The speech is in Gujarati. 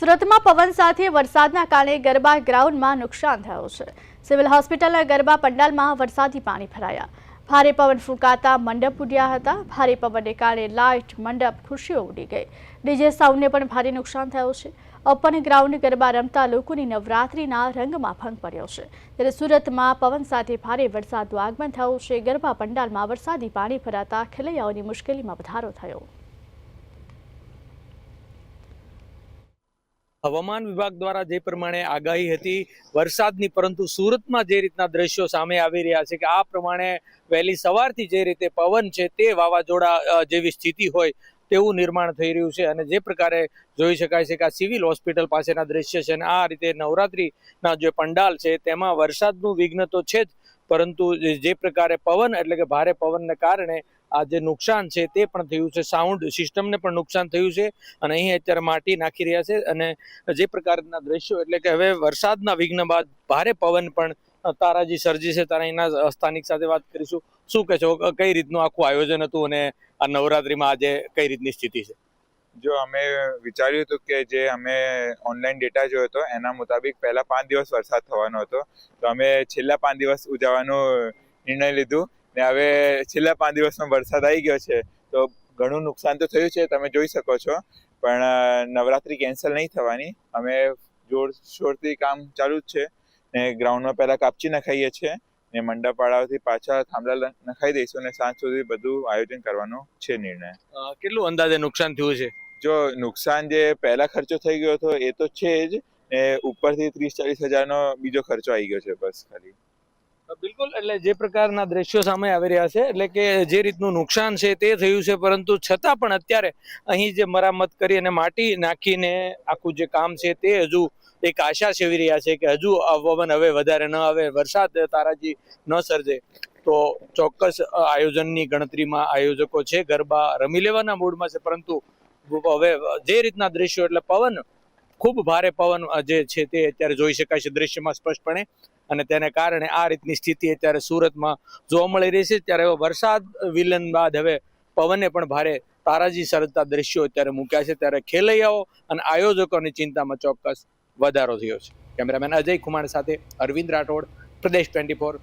સુરતમાં પવન સાથે વરસાદના કારણે ગરબા ગ્રાઉન્ડમાં નુકસાન થયું છે. સિવિલ હોસ્પિટલના ગરબા પંડાલમાં વરસાદી પાણી ભરાયા. ભારે પવન ફૂંકાતા મંડપ ઉડ્યા હતા. ભારે પવનને કારણે લાઇટ મંડપ ખુરશીઓ ઉડી ગઈ. ડીજે સાઉન્ડને પણ ભારે નુકસાન થયું છે. ઓપન ગ્રાઉન્ડ ગરબા રમતા લોકોની નવરાત્રિના રંગમાં ભંગ પડ્યો છે. ત્યારે સુરતમાં પવન સાથે ભારે વરસાદનું આગમન થયું છે. ગરબા પંડાલમાં વરસાદી પાણી ભરાતા ખેલૈયાઓની મુશ્કેલીમાં વધારો થયો. હવામાન વિભાગ દ્વારા જે પ્રમાણે આગાહી હતી વરસાદની, પરંતુ સુરતમાં જે રીતના દ્રશ્યો સામે આવી રહ્યા છે કે આ પ્રમાણે વહેલી સવારથી જે રીતે પવન છે તે વાવાઝોડા જેવી સ્થિતિ હોય તેવું નિર્માણ થઈ રહ્યું છે અને જે પ્રકારે જોઈ શકાય છે કે આ સિવિલ હોસ્પિટલ પાસેના દ્રશ્ય છે અને આ રીતે નવરાત્રિના જે પંડાલ છે તેમાં વરસાદનું વિઘ્ન તો છે જ પરંતુ જે- પ્રકારે પવન, એટલે કે ભારે પવનને કારણે આ જે નુકસાન છે તે પણ થયું છે. સાઉન્ડ સિસ્ટમને પણ નુકસાન થયું છે અને અહીં અત્યારે માટી નાખી રહ્યા છે અને જે પ્રકારના દ્રશ્યો, એટલે કે હવે વરસાદના વિઘ્ન બાદ ભારે પવન પણ તારાજી સર્જી છે. તારા અહીંના સ્થાનિક સાથે વાત કરીશું. શું કહે છો કઈ રીતનું આખું આયોજન હતું અને આ નવરાત્રિમાં આજે કઈ રીતની સ્થિતિ છે? જો અમે વિચાર્યું હતું કે જે અમે ઓનલાઈન ડેટા જોયો હતો, એના મુતાબિક પહેલા પાંચ દિવસ વરસાદ થવાનો હતો. તો અમે છેલ્લા પાંચ દિવસ ઉજવવાનો નિર્ણય લીધું ને હવે છેલ્લા પાંચ દિવસમાં વરસાદ આવી ગયો છે. તો ઘણું નુકસાન તો થયું છે, તમે જોઈ શકો છો. પણ નવરાત્રી કેન્સલ નહીં થવાની. અમે જોરશોરથી કામ ચાલુ જ છે ને ગ્રાઉન્ડમાં પહેલાં કાપચી નખાઈએ છીએ. ને મંડપવાળાઓથી પાછા થાંભલા નખાઈ દઈશું અને સાંજ સુધી બધું આયોજન કરવાનો છે નિર્ણય. કેટલું અંદાજે નુકસાન થયું છે? જો નુકસાન જે પહેલા ખર્ચો થઈ ગયો હતો એ તો છે જ ને ઉપરથી ત્રીસ ચાલીસ હજારનો બીજો ખર્ચો આવી ગયો છે બસ ખાલી. બિલકુલ એટલે જે પ્રકારના દ્રશ્યો સામે આવી રહ્યા છે એટલે કે જે રીતનું નુકસાન છે તે થયું છે પરંતુ છતાં પણ અત્યારે અહીં જે મરામત કરી અને માટી નાખીને આખું જે કામ છે તે હજુ એક આશા સેવી રહ્યા છે કે હજુ પવન હવે વધારે ન આવે, વરસાદ તારાજી ન સર્જે, તો ચોક્કસ આયોજનની ગણતરીમાં આયોજકો છે, ગરબા રમી લેવાના મૂડમાં છે, પરંતુ હવે જે રીતના દ્રશ્યો, એટલે પવન, ખૂબ ભારે પવન જે છે તે અત્યારે જોઈ શકાય છે દ્રશ્યમાં સ્પષ્ટપણે, અને તેને કારણે આ રીતની સ્થિતિ અત્યારે સુરતમાં જોવા મળી રહી છે. ત્યારે વરસાદ વિલન બાદ હવે પવને પણ ભારે તારાજી સર્જતા દ્રશ્યો અત્યારે મૂક્યા છે. ત્યારે ખેલૈયાઓ અને આયોજકોની ચિંતામાં ચોક્કસ વધારો થયો છે. કેમેરામેન અજય કુમાર સાથે અરવિંદ રાઠોડ પ્રદેશ ટ્વેન્ટી ફોર